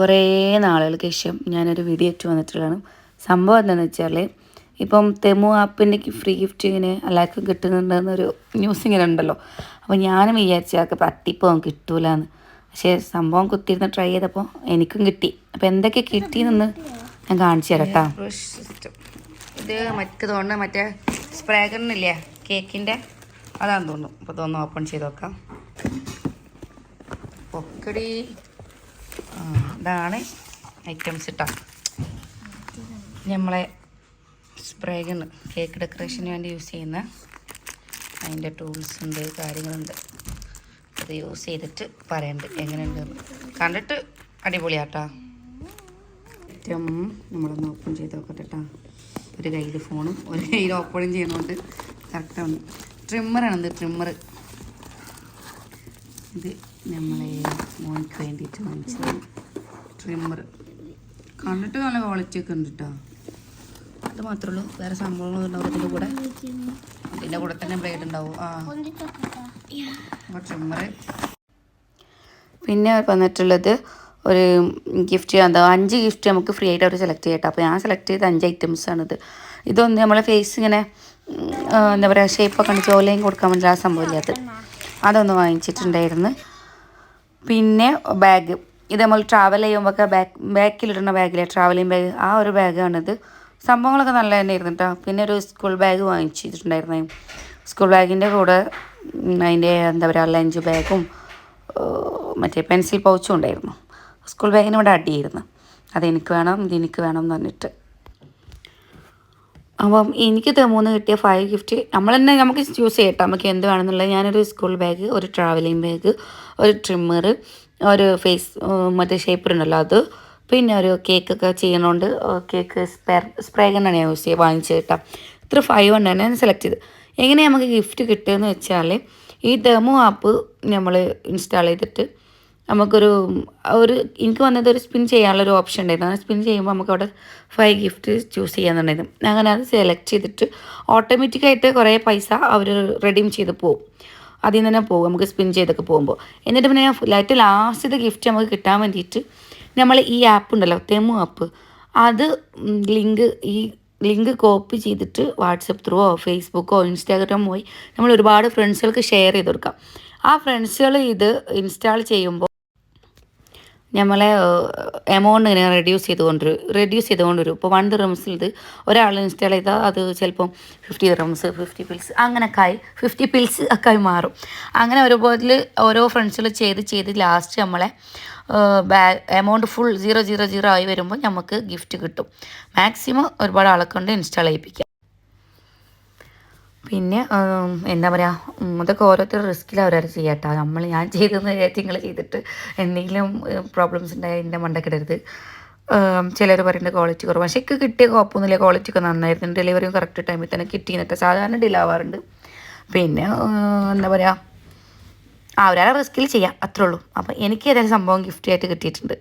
കുറേ നാളുകൾക്ക് ശേഷം ഞാനൊരു വീഡിയോ ഇട്ട് വന്നിട്ടുള്ളതാണ് സംഭവം എന്താണെന്ന് വെച്ചാൽ ഇപ്പം തെമു ആപ്പിന്റെ ഫ്രീ ഗിഫ്റ്റ് ഇങ്ങനെ എല്ലാവർക്കും കിട്ടുന്നുണ്ടെന്നൊരു ന്യൂസ് ഇങ്ങനെ ഉണ്ടല്ലോ. അപ്പോൾ ഞാനും വിചാരിച്ചു വിചാരിച്ചതൊക്കെ തട്ടിപ്പോൾ കിട്ടൂലെന്ന്. പക്ഷേ സംഭവം കുത്തിയിരുന്ന് ട്രൈ ചെയ്തപ്പോൾ എനിക്കും കിട്ടി. അപ്പോൾ എന്തൊക്കെ കിട്ടിയെന്ന് ഞാൻ കാണിച്ചു തരാം കേട്ടോ. ഇത് മറ്റേ തോന്നുന്നു മറ്റേ സ്പ്രേ കേക്കിന്റെ അതാണെന്ന് തോന്നുന്നു. അപ്പോൾ തോന്നുന്നു ഓപ്പൺ ചെയ്ത് നോക്കാം. പൊക്കടി. ഇതാണ് ഐറ്റംസ് ഇട്ടാ നമ്മളെ സ്പ്രേ കേക്ക് ഡെക്കറേഷന് വേണ്ടി യൂസ് ചെയ്യുന്ന അതിന്റെ ടൂൾസ് ഉണ്ട് കാര്യങ്ങളുണ്ട്. അത് യൂസ് ചെയ്തിട്ട് പറയുന്നുണ്ട് എങ്ങനെയുണ്ടെന്ന്. കണ്ടിട്ട് അടിപൊളിയാട്ടാ. ഏറ്റവും നമ്മളൊന്ന് ഓപ്പൺ ചെയ്ത് നോക്കട്ടെ കേട്ടോ ഒരു കയ്യിൽ ഫോണും ഒരു കയ്യിൽ ഓപ്പണും ചെയ്യുന്നതുകൊണ്ട് കറക്റ്റാണ് ഇത് ട്രിമ്മർ ഇത് നമ്മളെ മോനിക്ക് വേണ്ടിയിട്ട് വാങ്ങിച്ചത്. ട്രിമ്മർ കണ്ടിട്ട് നല്ല ക്വാളിറ്റി ഒക്കെ ഉണ്ട് കേട്ടോ അത് മാത്രമേ ഉള്ളൂ. വേറെ സംഭവങ്ങളൊന്നും ഉണ്ടാവും ഇതിന്റെ കൂടെ. ഇതിന്റെ കൂടെ തന്നെ ബ്ലേഡ് ഉണ്ടാവും. ആ. അപ്പോൾ ട്രിമ്മർ പിന്നെ വന്നിട്ടുള്ളത് ഒരു ഗിഫ്റ്റ് എന്താ അഞ്ച് ഗിഫ്റ്റ് നമുക്ക് ഫ്രീ ആയിട്ട് അവർ സെലക്ട് ചെയ്യട്ടെ. അപ്പോൾ ഞാൻ സെലക്ട് ചെയ്ത അഞ്ച് ഐറ്റംസ് ആണിത്. ഇതൊന്ന് നമ്മളെ ഫേസ് ഇങ്ങനെ എന്താ പറയുക ഷേപ്പൊക്കെ ഉണ്ട് ഓലയും കൊടുക്കാൻ വേണ്ടി ആ സംഭവമില്ല അത് അതൊന്ന് വാങ്ങിച്ചിട്ടുണ്ടായിരുന്നു. പിന്നെ ബാഗ് ഇത് നമ്മൾ ട്രാവൽ ചെയ്യുമ്പോൾ ബാക്ക് ബാക്കിലിടുന്ന ബാഗിലെ ട്രാവലിംഗ് ബാഗ് ആ ഒരു ബാഗാണിത് സംഭവങ്ങളൊക്കെ നല്ല തന്നെ ആയിരുന്നു കേട്ടോ പിന്നെ ഒരു സ്കൂൾ ബാഗ് വാങ്ങിച്ചിട്ടുണ്ടായിരുന്നു. സ്കൂൾ ബാഗിന്റെ കൂടെ അതിന്റെ എന്താ പറയുക ലഞ്ച് ബാഗും മറ്റേ പെൻസിൽ പൗച്ചും ഉണ്ടായിരുന്നു. സ്കൂൾ ബാഗിന് ഇവിടെ അടിയായിരുന്നു. അതെനിക്ക് വേണം ഇത് എനിക്ക് വേണം എന്ന് പറഞ്ഞിട്ട്. അപ്പം എനിക്ക് മൂന്ന് കിട്ടിയ ഫൈവ് ഗിഫ്റ്റ് നമ്മൾ തന്നെ നമുക്ക് ചൂസ് ചെയ്യട്ടോ. നമുക്ക് എന്ത് വേണമെന്നുള്ളത്. ഞാനൊരു സ്കൂൾ ബാഗ് ഒരു ട്രാവലിംഗ് ബാഗ് ഒരു ട്രിമ്മർ ഒരു ഫേസ് മറ്റേ ഷേപ്പർ ഉണ്ടല്ലോ അത്. പിന്നെ ഒരു കേക്കൊക്കെ ചെയ്യണോണ്ട് കേക്ക് സ്പെയർ സ്പ്രേ കണ്ണാണ് ഞാൻ യൂസ് ചെയ്യുക വാങ്ങിച്ചത് കേട്ടോ. ഇത്ര ഫൈവ് ഉണ്ടാണ് ഞാൻ സെലക്ട് ചെയ്ത് എങ്ങനെ നമുക്ക് ഗിഫ്റ്റ് കിട്ടുകയെന്ന് വെച്ചാൽ ഈ ഡെമോ ആപ്പ് നമ്മൾ ഇൻസ്റ്റാൾ ചെയ്തിട്ട് നമുക്കൊരു ഒരു എനിക്ക് വന്നത് ഒരു സ്പിൻ ചെയ്യാനുള്ള ഒരു ഓപ്ഷൻ ഉണ്ടായിരുന്നു. അങ്ങനെ സ്പിൻ ചെയ്യുമ്പോൾ നമുക്ക് അവിടെ ഫൈവ് ഗിഫ്റ്റ് ചൂസ് ചെയ്യാന്നുണ്ടായിരുന്നു. അങ്ങനെ അത് സെലക്ട് ചെയ്തിട്ട് ഓട്ടോമാറ്റിക്കായിട്ട് കുറേ പൈസ അവർ റെഡീം ചെയ്ത് പോകും അതിൽ നിന്ന് തന്നെ പോകും. നമുക്ക് സ്പിൻ ചെയ്തൊക്കെ പോകുമ്പോൾ എന്നിട്ട് പിന്നെ ലൈറ്റ് ലാസ്റ്റത്തെ ഗിഫ്റ്റ് നമുക്ക് കിട്ടാൻ വേണ്ടിയിട്ട് നമ്മൾ ഈ ആപ്പ് ഉണ്ടല്ലോ തെമു ആപ്പ് അത് ലിങ്ക് ഈ ലിങ്ക് കോപ്പി ചെയ്തിട്ട് വാട്സപ്പ് ത്രൂവോ ഫേസ്ബുക്കോ ഇൻസ്റ്റാഗ്രാമോ പോയി നമ്മൾ ഒരുപാട് ഫ്രണ്ട്സുകൾക്ക് ഷെയർ ചെയ്ത് കൊടുക്കാം. ആ ഫ്രണ്ട്സുകൾ ഇത് ഇൻസ്റ്റാൾ ചെയ്യുമ്പോൾ നമ്മളെ എമൗണ്ട് ഇങ്ങനെ റെഡ്യൂസ് ചെയ്തുകൊണ്ട് റെഡ്യൂസ് ചെയ്തുകൊണ്ട് വരും ഇപ്പോൾ വൺ ദിറംസിൽ ഇത് ഒരാൾ ഇൻസ്റ്റാൾ ചെയ്താൽ അത് ചിലപ്പം ഫിഫ്റ്റി ദിറംസ് ഫിഫ്റ്റി പിൽസ് അങ്ങനെയൊക്കെ ആയി ഫിഫ്റ്റി പിൽസ് ഒക്കെ ആയി മാറും. അങ്ങനെ ഒരുപോലെ ഓരോ ഫ്രണ്ട്സിൽ ചെയ്ത് ചെയ്ത് ലാസ്റ്റ് നമ്മളെ ബാ amount full zero zero zero ആയി വരുമ്പോൾ നമുക്ക് ഗിഫ്റ്റ് കിട്ടും. മാക്സിമം ഒരുപാട് ആളെ കൊണ്ട് ഇൻസ്റ്റാൾ ചെയ്യിപ്പിക്കാം. പിന്നെ എന്താ പറയുക ഇതൊക്കെ ഓരോരുത്തർ റിസ്ക്കിൽ അവരവർ ചെയ്യാട്ടോ. നമ്മൾ ഞാൻ ചെയ്തെന്ന് നിങ്ങൾ ചെയ്തിട്ട് എന്തെങ്കിലും പ്രോബ്ലംസ് ഉണ്ടായാൽ എന്റെ മണ്ടക്കിടരുത് ചിലർ പറയുന്നത് ക്വാളിറ്റി കുറവ്. പക്ഷേ എനിക്ക് കിട്ടിയ കുഴപ്പമൊന്നുമില്ല ക്വാളിറ്റി ഒക്കെ നന്നായിരുന്നു. ഡെലിവറിയും കറക്റ്റ് ടൈമിൽ തന്നെ കിട്ടിയെന്നിട്ട് സാധാരണ ഡിലേ ആവാറുണ്ട്. പിന്നെ എന്താ പറയുക അവരാളെ റിസ്കിൽ ചെയ്യാം. അത്രേ ഉള്ളൂ. അപ്പോൾ എനിക്ക് ഏതായാലും സംഭവം ഗിഫ്റ്റ് ആയിട്ട് കിട്ടിയിട്ടുണ്ട്.